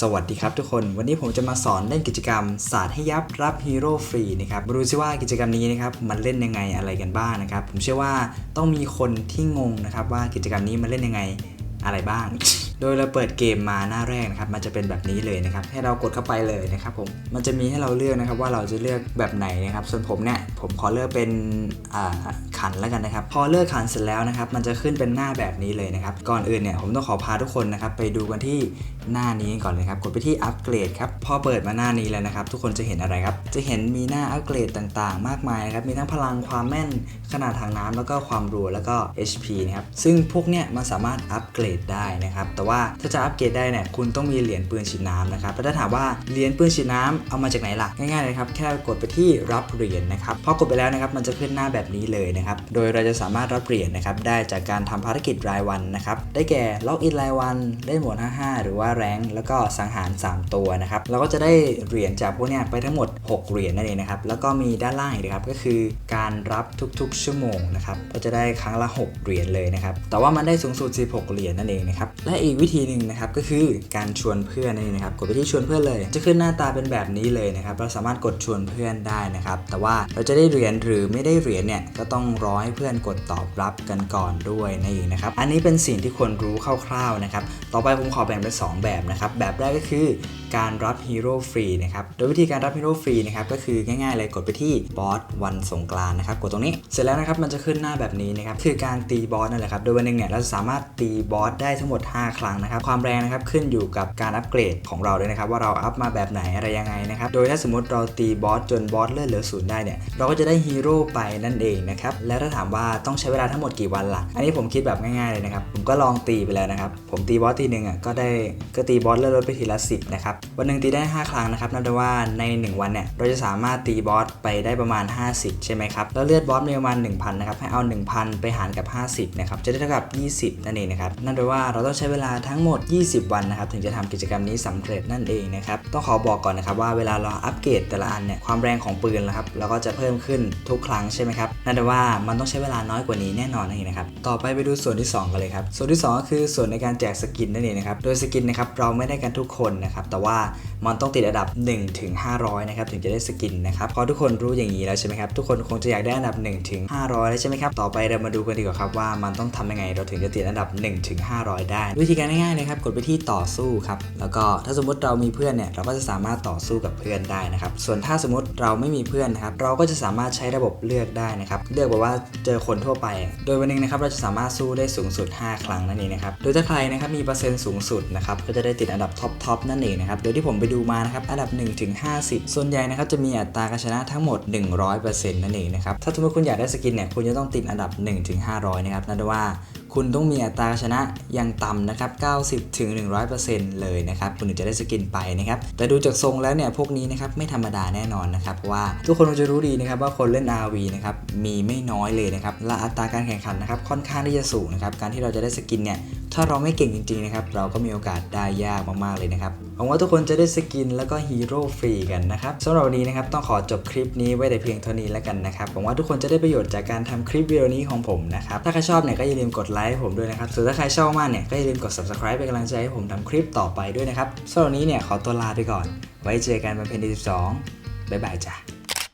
สวัสดีครับทุกคน วันนี้ผมจะมาสอนเล่นกิจกรรม ศาสตร์ให้ยับรับฮีโร่ฟรีนะครับมาดูซิว่ากิจกรรมนี้นะครับมันเล่นยังไงอะไรกันบ้างนะครับ ผมเชื่อว่าต้องมีคนที่งงนะครับว่ากิจกรรมนี้มันเล่นยังไงอะไรบ้าง โดยเราเปิดเกมมาหน้าแรกนะครับ มันจะเป็นแบบนี้เลยนะครับ ให้เรากดเข้าไปเลยนะครับผม มันจะมีให้เราเลือกนะครับว่าเราจะเลือกแบบไหนนะครับ ส่วนผมเนี่ยผมขอเลือกเป็น ขันแล้วกันนะครับ พอเลือกขันเสร็จแล้วนะครับ มันจะขึ้นเป็นหน้าแบบนี้เลยนะครับ ก่อนอื่นเนี่ยผมต้องขอพาทุกคนนะครับไปดูกันที่หน้านี้ก่อนเลยครับ กดไปที่อัปเกรดครับ พอเปิดมาหน้านี้แล้วนะครับ ทุกคนจะเห็นอะไรครับ จะเห็นมีหน้าอัปเกรดต่างๆ มากมายนะครับ มีทั้งพลังความแม่น ขนาดทางน้ำแล้วก็ความรัวแล้วก็ HP นะครับ ซึ่งพวกเนี้ยมันสามารถอัปเกรดได้นะครับ แต่ว่าถ้าจะอัปเกรดได้เนี่ย คุณต้องมีเหรียญปืนฉีดน้ำนะครับแล้วถ้าถามว่าเหรียญปืนฉีดน้ำเอามาจากไหนล่ะ ง่ายๆเลยครับ แค่กดไปที่รับเหรียญนะครับ พอกดไปแล้วนะครับ มันจะขึ้นหน้าแบบนี้เลยนะครับโดยเราจะสามารถรับเหรียญนะครับได้จากการทำภารกิจรายวันนะครับ ได้แก่ล็อกอินรายวันเล่นโหมด55 หรือว่าแรงแล้วก็สังหาร 3 ตัวนะครับ เราก็จะได้เหรียญจากพวกนี้ไปทั้งหมด 6 เหรียญนั่นเองนะครับ แล้วก็มีด้านล่างอีกนะครับก็คือการรับทุกๆ ชั่วโมงนะครับก็จะได้ครั้งละ 6 เหรียญเลยนะครับ แต่ว่ามันได้สูงสุด 16 เหรียญนั่นเองนะครับ และอีกวิธีหนึ่งนะครับก็คือการชวนเพื่อนนั่นเองนะครับกดไปที่ชวนเพื่อนเลย จะขึ้นหน้าตาเป็นแบบนี้เลยนะครับ เราสามารถกดชวนเพื่อนได้นะครับ แต่ว่าเราจะได้เหรียญหรือไม่ได้เหรียญเนี่ยก็ต้องรอให้เพื่อนกดตอบรับกันก่อนด้วยนั่นเองนะครับ อันนี้เป็นสิ่งที่ควรรู้คร่าวๆนะครับ ต่อไปผมขอแบ่งเป็น2แบบนะครับ แบบแรกก็คือการรับฮีโร่ฟรีนะครับ โดยวิธีการรับฮีโร่ฟรีนะครับก็คือง่ายๆเลยกดไปที่บอสวันสงกรานนะครับกดตรงนี้เสร็จแล้วนะครับมันจะขึ้นหน้าแบบนี้นะครับคือการตีบอสนั่นแหละครับโดยวันหนึ่งเนี่ยเราจะสามารถตีบอสได้ทั้งหมด 5 ครั้งนะครับความแรงนะครับขึ้นอยู่กับการอัปเกรดของเราด้วยนะครับว่าเราอัพมาแบบไหนอะไรยังไงนะครับโดยถ้าสมมติเราตีบอสจนบอสเลือดเหลือศูนย์ได้เนี่ยเราก็จะได้ฮีโร่ไปนั่นเองนะครับแล้วถ้าถามว่าต้องใช้เวลาทั้งหมดกี่วันล่ะอันนี้ผมคิดแบบง่ายๆเลยนะครับผมก็ลองตีไปแล้วนะครับผมตีบอสทีหนึ่งอะก็ได้ก็ตีบอสเลือดลดไปทีละ10นะครับวันหนึ่งตีได้ 5 ครั้งนะครับนับได้ว่าใน 1 วันเนี่ยเราจะสามารถตีบอสไปได้ประมาณ 50 ใช่ไหมครับ แล้วเลือดบอสมีประมาณ 1,000 นะครับ ให้เอา 1,000 ไปหารกับ 50 นะครับ จะได้เท่ากับ 20 นั่นเองนะครับ นั่นแปลว่าเราต้องใช้เวลาทั้งหมด 20 วันนะครับ ถึงจะทำกิจกรรมนี้สำเร็จนั่นเองนะครับ ต้องขอบอกก่อนนะครับว่าเวลาเราอัปเกรดแต่ละอันเนี่ย ความแรงของปืนนะครับ เราก็จะเพิ่มขึ้นทุกครั้งใช่ไหมครับ นั่นแปลว่ามันต้องใช้เวลาน้อยกว่านี้แน่นอนนั่นเองนะครับ ต่อไปไปดูส่วนที่ 2 กันเลยครับ ส่วนที่ 2 ก็คือส่วนในการแจกสกินนั่นเองนะครับ โดยสกินนะครับเราไม่ได้กันทุกคนนะครับ แต่ว่ามันต้องติดอันดับ 1-500นะครับถึงจะได้สกินนะครับพอทุกคนรู้อย่างนี้แล้วใช่ไหมครับทุกคนคงจะอยากได้อันดับ1ถึง500แล้วใช่ไหมครับต่อไปเรามาดูกันดีกว่าครับว่ามันต้องทำยังไงเราถึงจะติดอันดับ1ถึง500 ได้ วิธีการง่ายๆเลยครับกดไปที่ต่อสู้ครับแล้วก็ถ้าสมมติเรามีเพื่อนเนี่ยเราก็จะสามารถต่อสู้กับเพื่อนได้นะครับส่วนถ้าสมมติเราไม่มีเพื่อนนะครับเราก็จะสามารถใช้ระบบเลือกได้นะครับเลือกแบบว่าเจอคนทั่วไป โดยวันหนึงนะครับเราจะสามารถสู้ได้สูงสุด 5 ครั้งนั่นเองนะครับโดยถ้าใครนะครับมีเปอร์เซ็นต์สูงสุดนะครับก็จะได้ติดอันดับท็อปทอปนั่นเองนะครับโดยที่ผมไปดูมานะครับอันดับ1ถึง50 ส่วนใหญ่นะครับจะมีอัตราการชนะทั้งหมด 100%นั่นเองนะครับถ้าสมมติคุณอยากได้สกินเนี่ยคุณจะต้องติดอันดับ 1-500นะครับนั่นว่า คุณต้องมีอัตราชนะอย่างต่ำนะครับ 90ถึง100%เลยนะครับ คุณถึงจะได้สกินไปนะครับ แต่ดูจากทรงแล้วเนี่ยพวกนี้นะครับไม่ธรรมดาแน่นอนนะครับ เพราะว่าทุกคนคงจะรู้ดีนะครับว่าคนเล่น RV นะครับมีไม่น้อยเลยนะครับ และอัตราการแข่งขันนะครับค่อนข้างที่จะสูงนะครับ การที่เราจะได้สกินเนี่ยถ้าเราไม่เก่งจริงๆนะครับเราก็มีโอกาสได้ยากมากๆเลยนะครับหวังว่าทุกคนจะได้สกินแล้วก็ฮีโร่ฟรีกันนะครับสำหรับวันนี้นะครับต้องขอจบคลิปนี้ไว้แต่เพียงเท่านี้แล้วกันนะครับหวังว่าทุกคนจะได้ประโยชน์จากการทำคลิปวิดีโอนี้ของผมนะครับถ้าใครชอบเนี่ยก็อย่าลืมกดไลค์ให้ผมด้วยนะครับ ส่วนถ้าใครชอบมากเนี่ยก็อย่าลืมกด subscribe เป็นกำลังใจให้ผมทำคลิปต่อไปด้วยนะครับสำหรับวันนี้เนี่ยขอตัวลาไปก่อน ไว้เจอกันวันเพ็ญที่12บ๊ายบายจ้ะ